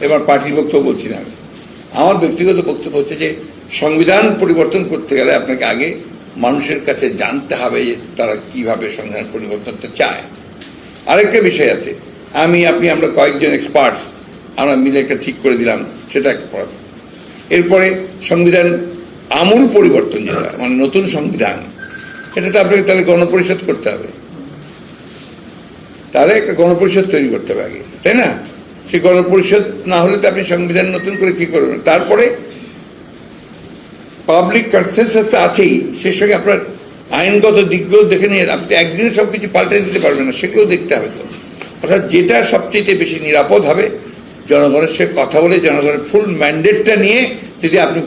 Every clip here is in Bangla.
এবার পার্টির বক্তব্য বলছি না আমি। আমার ব্যক্তিগত বক্তব্য হচ্ছে যে, সংবিধান পরিবর্তন করতে গেলে আপনাকে আগে মানুষের কাছে জানতে হবে যে তারা কীভাবে সংবিধান পরিবর্তনটা চায়। আরেকটা বিষয় আছে, আমি, আপনি, আমরা কয়েকজন এক্সপার্টস আমরা মিলে একটা ঠিক করে দিলাম, সেটা পড়া এরপরে সংবিধান আমূল পরিবর্তন যেটা মানে নতুন সংবিধান এটা তো আপনাকে তাহলে গণপরিষদ করতে হবে। তাহলে একটা গণপরিষদ তৈরি করতে হবে আগে, তাই না? সেই গণপরিষদ না হলে তো আপনি সংবিধান নতুন করে কি করবেন? তারপরে পাবলিক কনসেন্সাস তো আছেই সে সঙ্গে আপনার আইনগত দিকগুলো দেখে নিয়ে আপনি একদিনে সব কিছু পাল্টে দিতে পারবেন না, সেগুলো দেখতে হবে তো। অর্থাৎ যেটা সবচেয়ে বেশি নিরাপদ হবে, জনগণের সঙ্গে কথা বলে জনগণের ফুল ম্যান্ডেটটা নিয়ে যদি আপনি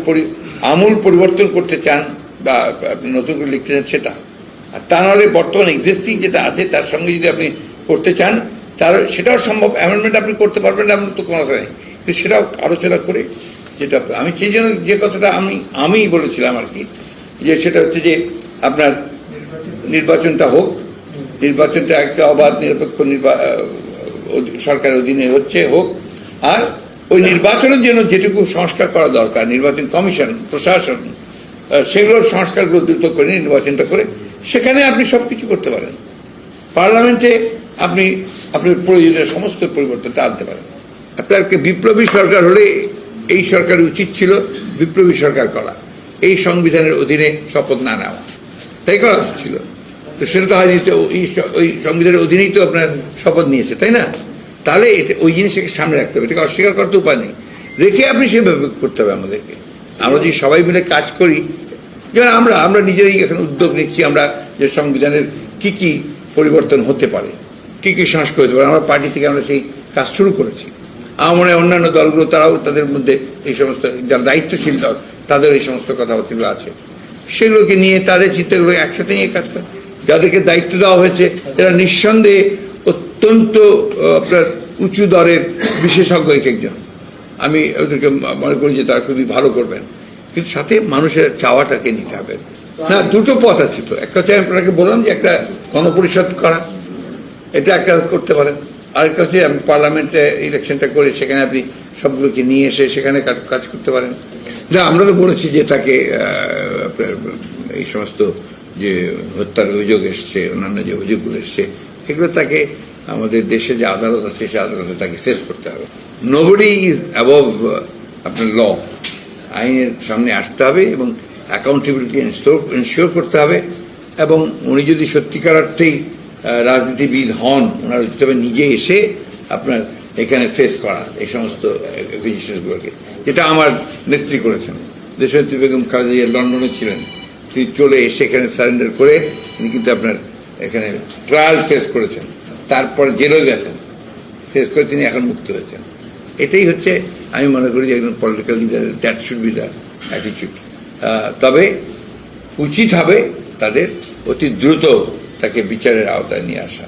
আমূল পরিবর্তন করতে চান বা আপনি নতুন করে লিখতে চান সেটা। আর তা নাহলে বর্তমান এক্সিস্টিং যেটা আছে, তার সঙ্গে যদি আপনি করতে চান তার সেটাও সম্ভব অ্যামেন্ডমেন্ট আপনি করতে পারবেন না তো কোনো কথা নেই। কিন্তু সেটাও আলোচনা করে যেটা আমি সেই জন্য যে কথাটা আমি আমিই বলেছিলাম আর কি, যে সেটা হচ্ছে যে আপনার নির্বাচনটা হোক, নির্বাচনটা একটা অবাধ, নিরপেক্ষ নির্বা সরকারের অধীনে হচ্ছে, হোক। আর ওই নির্বাচনের জন্য যেটুকু সংস্কার করা দরকার, নির্বাচন কমিশন, প্রশাসন সেগুলোর সংস্কারগুলো দ্রুত করে নির্বাচনটা করে, সেখানে আপনি সব কিছু করতে পারেন। পার্লামেন্টে আপনি আপনার প্রয়োজনীয় সমস্ত পরিবর্তনটা আনতে পারেন। আপনাকে বিপ্লবী সরকার হলে এই সরকারের উচিত ছিল বিপ্লবী সরকার করা। এই সংবিধানের অধীনে শপথ না নেওয়া। তাই করা ছিল তো সেটা তো হয়নি, তো ওই সংবিধানের অধীনেই তো আপনার শপথ নিয়েছে, তাই না? তাহলে এটা, ওই জিনিসটাকে সামনে রাখতে হবে। এটাকে অস্বীকার করতে উপায় নেই। রেখে আপনি সেভাবে করতে হবে আমাদেরকে। আমরা যদি সবাই মিলে কাজ করি, যেমন আমরা আমরা নিজেরাই এখানে উদ্যোগ নিচ্ছি, আমরা যে সংবিধানের কি কি পরিবর্তন হতে পারে। কি কি সংস্কার হতে পারে আমরা পার্টি থেকে আমরা সেই কাজ শুরু করেছি। আমার মনে অন্যান্য দলগুলো, তারাও তাদের মধ্যে এই সমস্ত যারা দায়িত্বশীল দল, তাদের এই সমস্ত কথাবার্তাগুলো আছে। সেগুলোকে নিয়ে তাদের চিন্তাগুলো একসাথে নিয়ে কাজ করে। যাদেরকে দায়িত্ব দেওয়া হয়েছে, এরা নিঃসন্দেহে অত্যন্ত আপনার উঁচু দরের বিশেষজ্ঞ এক একজন। আমি ওদেরকে মনে করি যে তারা খুবই ভালো করবেন। কিন্তু সাথে মানুষের চাওয়াটাকে নিতে হবে। না, দুটো পথ আছে তো। একটা হচ্ছে আমি আপনাকে বললাম যে একটা গণপরিষদ করা এটা একটা করতে পারেন। আরেকটা হচ্ছে আপনি পার্লামেন্টে ইলেকশনটা করে, সেখানে আপনি সবগুলোকে নিয়ে এসে সেখানে কাজ- করতে পারেন। না, আমরা তো বলেছি যে তাকে এই সমস্ত যে হত্যার অভিযোগ এসছে, অন্যান্য যে অভিযোগগুলো এসছে, এগুলো তাকে, আমাদের দেশে যে আদালত আছে সে আদালতে তাকে ফেস করতে হবে। নোবডি ইজ অ্যাবভ আপনার ল আইনের সামনে আসতে হবে এবং অ্যাকাউন্টেবিলিটি এনশিওর করতে হবে। এবং উনি যদি সত্যিকার অর্থেই রাজনীতিবিদ হন, ওনার উচিত হবে নিজে এসে আপনার এখানে ফেস করা এই সমস্ত অ্যাকুজিশনগুলোকে যেটা আমার নেত্রী করেছেন। দেশনেত্রী বেগম খালেদা জিয়া লন্ডনে ছিলেন। তিনি চলে এসে এখানে সারেন্ডার করে তিনি কিন্তু আপনার এখানে ট্রায়াল ফেস করেছেন। তারপর জেলেও গেছেন। ফেস করে তিনি এখন মুক্ত হয়েছেন। এটাই হচ্ছে, আমি মনে করি যে একজন political leader that should be the অ্যাটিচিউড তবে উচিত হবে তাদের অতি দ্রুত তাকে বিচারের আওতায় নিয়ে আসা।